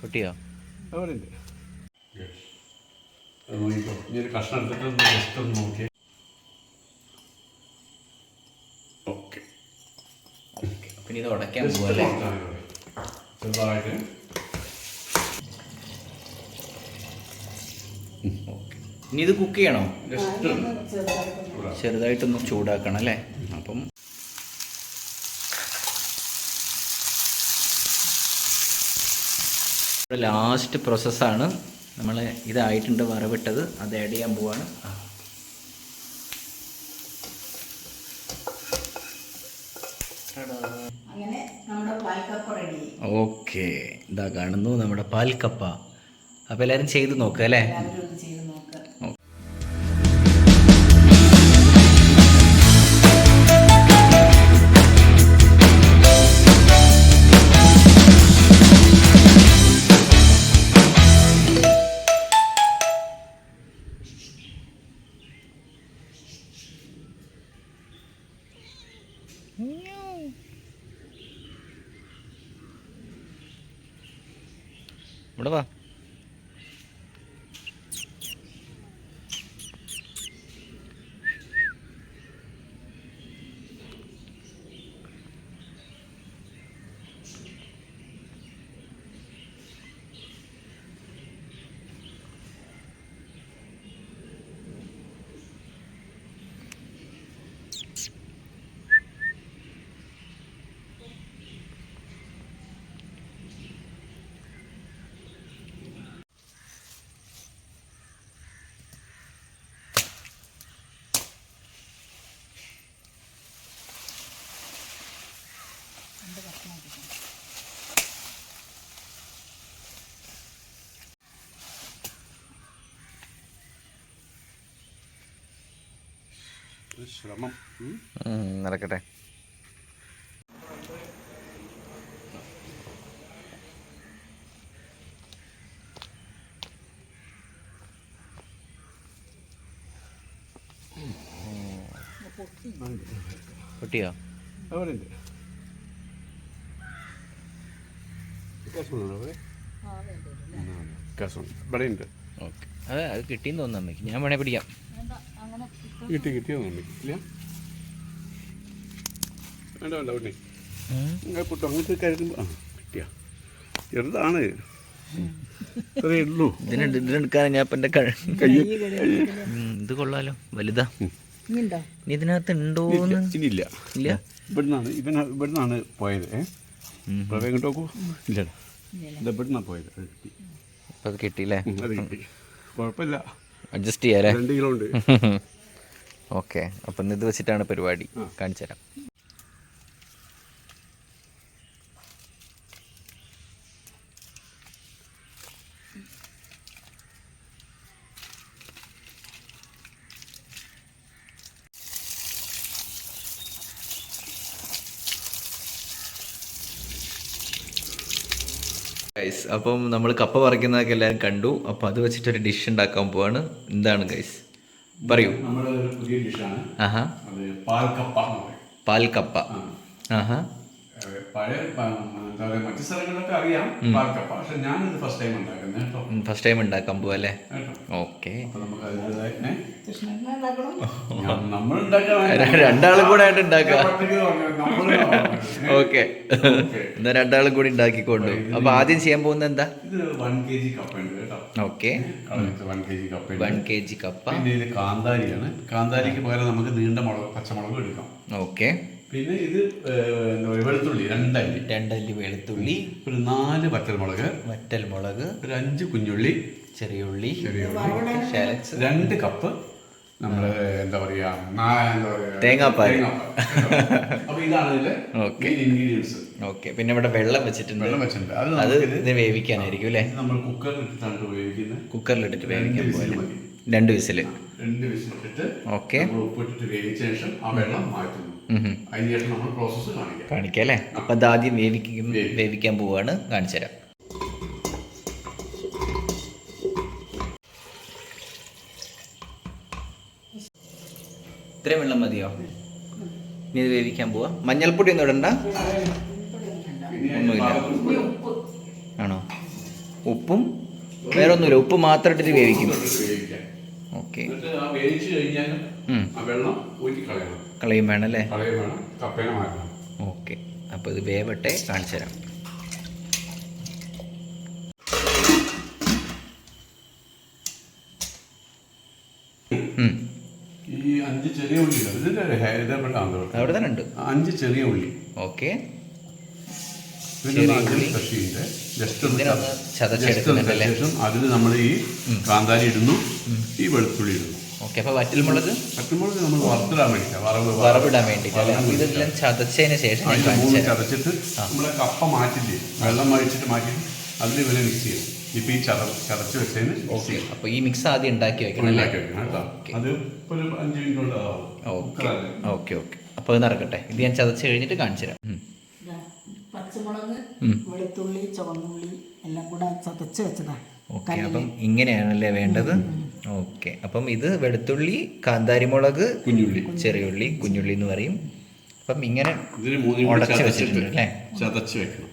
പൊട്ടിയോ? ഇനി ഒരു കഷ്ണം എടുത്തിട്ട് ജസ്റ്റ് ഒന്ന് നോക്കിയേ. ഓക്കെ. പിന്നെ ഇത് ഉടയ്ക്കാൻ പോകല്ലേ ചെറുതായിട്ട്. ഇനി ഇത് കുക്ക് ചെയ്യണോ? ജസ്റ്റ് ചെറുതായിട്ടൊന്ന് ചൂടാക്കണം അല്ലേ? അപ്പം ലാസ്റ്റ് പ്രോസസ്സാണ് നമ്മൾ ഇതായിട്ടുണ്ട് വറവിട്ടത്. അത് ആഡ് ചെയ്യാൻ പോവാണ്. ഓക്കെ ഇതാ കാണുന്നു നമ്മുടെ പാൽക്കപ്പ. അപ്പോൾ എല്ലാവരും ചെയ്ത് നോക്കുക അല്ലേ? ഇവിടെ വാ. ശ്രമം. ഉം. നടക്കട്ടെ. പൊട്ടിയോ? ഇവിടെ ഉണ്ട് ഓക്കെ. അതെ അത് കിട്ടിയെന്ന് തോന്നുന്നു അമ്മയ്ക്ക്. ഞാൻ വേണേ പിടിക്കാം. കിട്ടി കിട്ടിയോ തോന്നി ഇല്ല. വേണ്ട വേണ്ട ഉണ്ണി ഇങ്ങനെ പുട്ട്. അങ്ങനത്തെ കരുതുമ്പോൾ ആ കിട്ടിയ. ചെറുതാണ്. ഇത്രയേ ഉള്ളൂ. ഇതിനുണ്ട് ഇതിനെടുക്കാൻ ഞാൻ ഇപ്പം എന്റെ കഴ കയ്യ. ഉം, ഇത് കൊള്ളാലോ. വലുതാ. ഇനി ഇതിനകത്ത് ഉണ്ടോന്ന് ഇനിയില്ല ഇല്ല. ഇവിടുന്നാണ് ഇവന ഇവിടുന്നാണ് പോയത്. പ്രവേ ഇങ്ങോട്ട് നോക്കൂ? ഇല്ലടാ. ഇത് ഇവിടുന്നാണ് പോയത്. അത് കിട്ടി. അപ്പം അത് കിട്ടിയില്ലേ? അത് കിട്ടി. കുഴപ്പമില്ല. അഡ്ജസ്റ്റ് ചെയ്യാല്ലേ? രണ്ട് കിലോ ഉണ്ട്. ഓക്കെ. അപ്പം ഇത് വെച്ചിട്ടാണ് പരിപാടി. കാണിച്ചുതരാം കാണിച്ചു തരാം. ഗൈസ് അപ്പം നമ്മൾ കപ്പ പറിക്കുന്നതൊക്കെ എല്ലാവരും കണ്ടു. അപ്പം അത് വെച്ചിട്ടൊരു ഡിഷ് ഉണ്ടാക്കാൻ പോവാണ്. എന്താണ് ഗൈസ് പറയൂ. നമ്മുടെ പുതിയ ഡിഷാണ്. ആഹാ. പാൽക്കപ്പ എന്ന് പാൽ കപ്പ ആഹാ. പഴയ എന്താ പറയുക മറ്റു സ്ഥലങ്ങളിലൊക്കെ അറിയാം പാൽക്കപ്പ പക്ഷെ ഇത് ഫസ്റ്റ് ടൈം ഉണ്ടാക്കുന്നത് കേട്ടോ. ഫസ്റ്റ് ടൈം ഉണ്ടാക്കാൻ പോവല്ലേ ഓക്കെ. ഞാൻ- നമ്മൾ രണ്ടാളും കൂടെ ആയിട്ട് ഉണ്ടാക്കാം ഓക്കെ. എന്നാ രണ്ടാളും കൂടി ഉണ്ടാക്കിക്കൊണ്ടു. അപ്പൊ ആദ്യം ചെയ്യാൻ പോകുന്നത് എന്താ? വൺ കെ ജി കപ്പ ഉണ്ട് കേട്ടോ. ഓക്കെ. വൺ കെ ജി കപ്പ വൺ കെ ജി കപ്പ കാന്താരിയാണ്. കാന്താരിക്ക് പകരം നമുക്ക് നീണ്ട മുളക് പച്ചമുളക് എടുക്കാം. ഓക്കെ. പിന്നെ ഇത് വെളുത്തുള്ളി രണ്ടല്ലി. രണ്ടല്ലി വെളുത്തുള്ളി. ഒരു നാല് വറ്റൽമുളക്. വറ്റൽ മുളക് ഒരു അഞ്ച് കുഞ്ഞുള്ളി. ചെറിയ ഉള്ളി രണ്ട് കപ്പ് നമ്മൾ എന്താ പറയാ നാ- തേങ്ങാപ്പാൽ. അപ്പൊ ഇതാണ്. Ingredients okay. പിന്നെ ഇവിടെ വെള്ളം വെച്ചിട്ടുണ്ട്. വെള്ളം വെച്ചിട്ടുണ്ട്. അത് ഇത് വേവിക്കാനായിരിക്കും അല്ലേ? ഇത് നമ്മൾ കുക്കറിൽ ഇട്ടിട്ടാണ് ഉപയോഗിക്കുന്നത് കുക്കറിലിട്ടിട്ട് വേവിക്കാൻ രണ്ട് പോലെ വിസിൽ രണ്ട് വിസിൽ. രണ്ട് വിസിലിട്ടിട്ട് ഓക്കെ. ഉപ്പിട്ടിട്ട് വേവിച്ച ശേഷം ആ വെള്ളം മാറ്റുന്നു. അതിന് ശേഷം നമ്മൾ പ്രോസസ്സ് കാണിക്കാം. കാണിക്കാം അല്ലേ? അപ്പൊ അത് ആദ്യം വേവിക്കും വേവിക്കാൻ പോവാണ്. കാണിച്ചു തരാം. ഇത്രയും വെള്ളം മതിയോ? ഇനി ഇത് വേവിക്കാൻ പോവാ. മഞ്ഞൾപ്പൊടി ഒന്നും ഇടണ്ട. ഒന്നുമില്ല. ആണോ? ഉപ്പും വേറെ ഒന്നുമില്ല ഉപ്പ് മാത്രം ഇട്ടിട്ട് വേവിക്കും. ഓക്കെ. ആ വേവിച്ച് ആ വെള്ളം ഊറ്റി കളയണം. കളയും വേണം അല്ലേ? കളയും വേണം. കപ്പേനെ മാറ്റണം. ഓക്കെ. അപ്പോൾ ഇത് വേവട്ടെ കാണിച്ചു തരാം. ഈ അഞ്ച് ചെറിയ ഉള്ളി അവിടെ തന്നെ ഉണ്ട്. അഞ്ച് ചെറിയ ഉള്ളി. ഓക്കെ. ചെറിയ അഞ്ച് ഉള്ളി. കട്ട് ചെയ്തിട്ട് ജസ്റ്റ് ഒന്ന് ഇതിനൊന്ന് ചതച്ചെടുക്കുന്നുണ്ടല്ലേ? ശേഷം അതിൽ നമ്മൾ ഈ കാന്താരി ഇടുന്നു. ഈ വെളുത്തുള്ളി ഇടുന്നു. ഓക്കെ അപ്പോൾ വറ്റൽമുളക്? പറ്റുമ്പോൾ നമ്മൾ വറുത്തിടാൻ വേണ്ടിയിട്ടാ. വറവ് വറവിടാൻ വേണ്ടിയിട്ട് അല്ലേ? വറവ് അപ്പോൾ ഇതെല്ലാം ചതച്ചതിന് ശേഷം ഞാൻ അതിന് മൂന്ന് തരാം ചതച്ചിട്ട് നമ്മളെ കപ്പ മാറ്റില്ലേ? വെള്ളം ഒഴിച്ചിട്ട് മാറ്റിയിട്ട് അതിൽ ഇവരെ മിക്സ് ചെയ്യും. ഇപ്പൊ ഈ ചത ചതച്ച് വെച്ചതിന് മിക്സ് ഓക്കെ. ചെയ്യും. അപ്പോൾ ഈ മിക്സ് ആദ്യം ഉണ്ടാക്കി വെക്കണം അല്ലേ? ഉണ്ടാക്കി വെക്കണം കേട്ടോ. അത് ഒരു അഞ്ച് മിനിറ്റ് ഓക്കെ. Okay okay. അപ്പോൾ ഇത് നടക്കട്ടെ. ഇത് ഞാൻ ചതച്ച് കഴിഞ്ഞിട്ട് കാണിച്ചു തരാം ഉം. പച്ചമുളക്. വെളുത്തുള്ളി ചുവന്നുള്ളി എല്ലാം കൂടെ ചതച്ച് വെച്ചതാ. ഓക്കെ അപ്പം ഇങ്ങനെയാണല്ലേ വേണ്ടത്? ഓക്കെ അപ്പം ഇത് വെളുത്തുള്ളി കാന്താരിമുളക് കുഞ്ഞുള്ളി. ചെറിയുള്ളി കുഞ്ഞുള്ളി എന്ന് പറയും. അപ്പം ഇങ്ങനെ ഇതിന് മൂന്ന് ഉടച്ച് വെച്ചിട്ടുണ്ട് അല്ലേ ചതച്ച് വെക്കണം.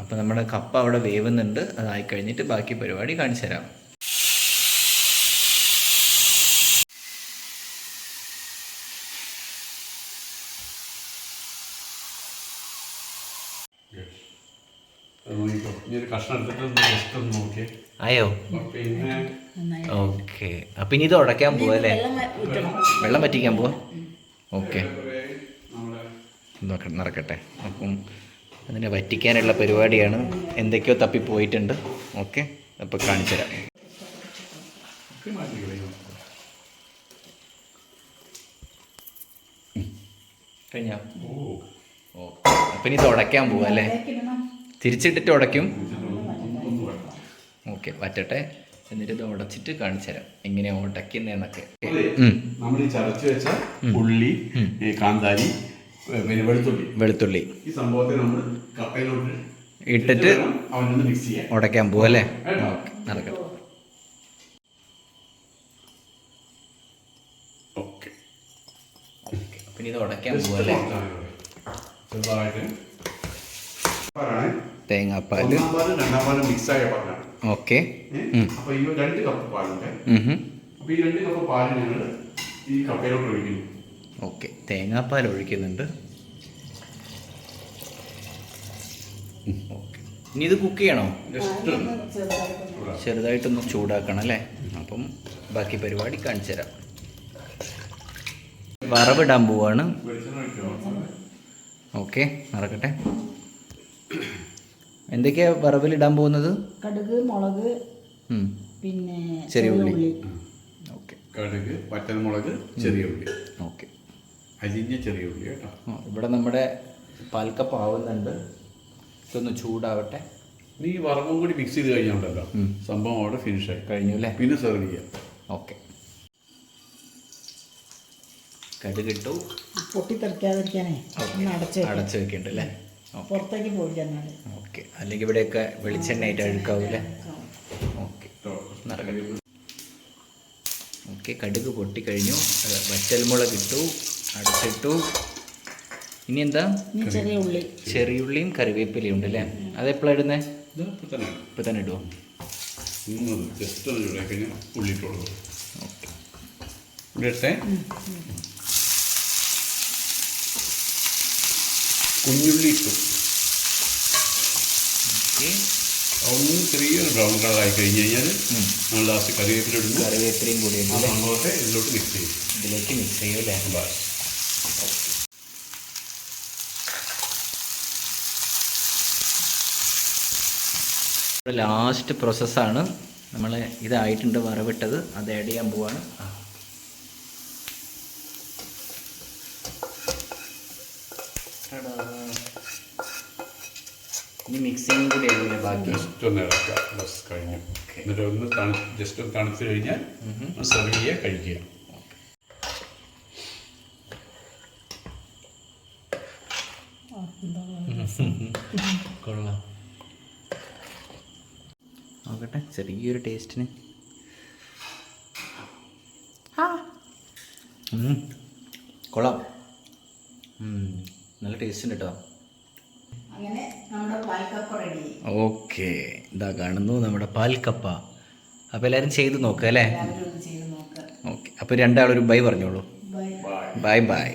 അപ്പം നമ്മുടെ കപ്പ അവിടെ വേവുന്നുണ്ട്. അതായി കഴിഞ്ഞിട്ട് ബാക്കി പരിപാടി കാണിച്ചു തരാം. ഒരു കഷ്ണം എടുത്തിട്ട് ഒന്ന് ജസ്റ്റ് ഒന്ന് നോക്കിയേ. ആയോ? പിന്നെ ഓക്കെ. അപ്പൊ ഇനി ഇത് ഉടക്കാൻ പോവാ അല്ലേ വെള്ളം പറ്റിക്കാൻ പോവാ? ഓക്കെ. നടക്കട്ടെ. അപ്പം അതിനെ വറ്റിക്കാനുള്ള പരിപാടിയാണ്. എന്തൊക്കെയോ തപ്പി പോയിട്ടുണ്ട്. ഓക്കെ. അപ്പോൾ കാണിച്ചു തരാം. ഒക്കെ മാറ്റി കളയും കഴിഞ്ഞോ? ഓ. അപ്പം ഇനി ഇത് ഉടയ്ക്കാൻ പോവാ അല്ലേ? തിരിച്ചിട്ടിട്ട് ഉടയ്ക്കും. ഓക്കെ വറ്റട്ടെ. എന്നിട്ട് ഇത് ഉടച്ചിട്ട് കാണിച്ചു തരാം. എങ്ങനെയാ ഉടയ്ക്കുന്നതെന്നൊക്കെ. നമ്മൾ ഈ ചതച്ച് വെച്ച ഉള്ളി കാന്താരി പിന്നെ വെളുത്തുള്ളി. വെളുത്തുള്ളി. ഈ സംഭവത്തെ നമ്മൾ കപ്പയിലോട്ട് ഇട്ടിട്ട് അവനൊന്ന് മിക്സ് ചെയ്യാം ഉടയ്ക്കാൻ പോകും അല്ലേ? ഓക്കെ നടക്കട്ടെ. ഓക്കെ. അപ്പം ഇനി ഇത് ഉടയ്ക്കാൻ അല്ലേ? ചെറുതായിട്ട്. തേങ്ങാപ്പാൽ ഒന്നാം പാലും രണ്ടാം പാലും മിക്സ് ആയ പാലാണ്. ഓക്കെ? അപ്പൊ ഈ രണ്ട് കപ്പ് പാലുണ്ട്. അപ്പൊ ഈ രണ്ട് കപ്പ് പാൽ ഞങ്ങൾ ഈ കപ്പയിലോട്ട് ഒഴിക്കുന്നു. ഓക്കെ. തേങ്ങാപ്പാൽ ഒഴിക്കുന്നുണ്ട്. ഇനി ഇത് കുക്ക് ചെയ്യണോ? ജസ്റ്റ് ചെറുതായിട്ട് ചെറുതായിട്ടൊന്ന് ചൂടാക്കണം അല്ലേ? അപ്പം ബാക്കി പരിപാടി കാണിച്ചു തരാം. വറവിടാൻ പോവാണ്. ഓക്കെ. നടക്കട്ടെ എന്തൊക്കെയാ ഇടാൻ പോകുന്നത്? കടുക് മുളക് പിന്നെ ചെറിയ ഉള്ളി. ഓക്കെ. കടുക് പച്ചമുളക് ചെറിയ ഉള്ളി. ഓക്കെ. അരിഞ്ഞ ചെറിയ ഉള്ളി കേട്ടോ. ഇവിടെ നമ്മുടെ പാൽക്കപ്പ് ആവുന്നുണ്ട്. ഇതൊന്ന് ചൂടാവട്ടെ. നീ വറവും കൂടി മിക്സ് ചെയ്ത് കഴിഞ്ഞുണ്ടല്ലോ. സംഭവം അവിടെ ഫിനിഷ് ആയി. കഴിഞ്ഞു അല്ലേ? പിന്നെ സെർവ് ചെയ്യാം. ഓക്കെ. കടുകിട്ടു. പൊട്ടിത്തെറിക്കാതിരിക്കാനേ. അടച്ചു അടച്ച് വെക്കണം. പുറത്തേക്ക് പോയില്ല എന്നാൽ. ഓക്കെ. അല്ലെങ്കിൽ ഇവിടെയൊക്കെ വെളിച്ചെണ്ണയായിട്ട് അഴുക്കാവൂലേ ഓക്കെ. ഓക്കെ കടുക് പൊട്ടിക്കഴിഞ്ഞു. വറ്റൽമുളക് ഇട്ടു അടച്ചിട്ടു. ഇനി എന്താ? ഉള്ളി ചെറിയ ഉള്ളി. ചെറിയുള്ളിയും കറിവേപ്പിലയും ഉണ്ട് അല്ലേ? അതെപ്പോഴാണ് ഇടുന്നേ? ഇപ്പൊ തന്നെ. ഇടുമോ ജസ്റ്റ് ഓക്കെ. ഇവിടെ കുഞ്ഞുള്ളി ഇട്ടു. ഒന്ന് ചെറിയൊരു ബ്രൗൺ കളർ ആയി കഴിഞ്ഞ് കഴിഞ്ഞാൽ നമ്മൾ ലാസ്റ്റ് കറിവേപ്പില ഇടുന്നു. കറിവേപ്പിലയും കൂടി ഉണ്ട് ആ സംഭവത്തെ ഇതിലോട്ട് മിക്സ് ചെയ്യും. ഇതിലേക്ക് മിക്സ് ചെയ്യും അല്ലേ? ബസ് ലാസ്റ്റ് പ്രോസസ്സാണ് നമ്മൾ ഇതായിട്ടുണ്ട് വറവിട്ടത്. അത് ആഡ് ചെയ്യാൻ പോവാണ്. ആ. ഇനി മിക്സിങ് കൂടി ആയിരുന്നു ബാക്കി ജസ്റ്റ് ഒന്ന് ഇളക്കുക. ബസ് കഴിഞ്ഞു. എന്നിട്ട് ഒന്ന് തണു ജസ്റ്റ് ഒന്ന് തണുത്ത് കഴിഞ്ഞാൽ സെർവ് ചെയ്യുക കഴിക്കുക. കൊള്ളാം. നോക്കട്ടെ ചെറിയൊരു ടേസ്റ്റിന്. കൊള്ളാം. നല്ല ടേസ്റ്റ് ഉണ്ട് കേട്ടോ അങ്ങനെ നമ്മുടെ പാൽക്കപ്പ റെഡി ഓക്കെ. ഇതാ കാണുന്നു നമ്മുടെ പാൽക്കപ്പ. അപ്പോൾ എല്ലാവരും ചെയ്ത് നോക്കുക അല്ലേ? എല്ലാവരും ഒന്ന് നോക്കുക ഓക്കെ. അപ്പോൾ രണ്ടാളൊരു ബൈ പറഞ്ഞോളൂ. ബൈ. Bye bye.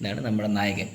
ഇതാണ് നമ്മുടെ നായകൻ.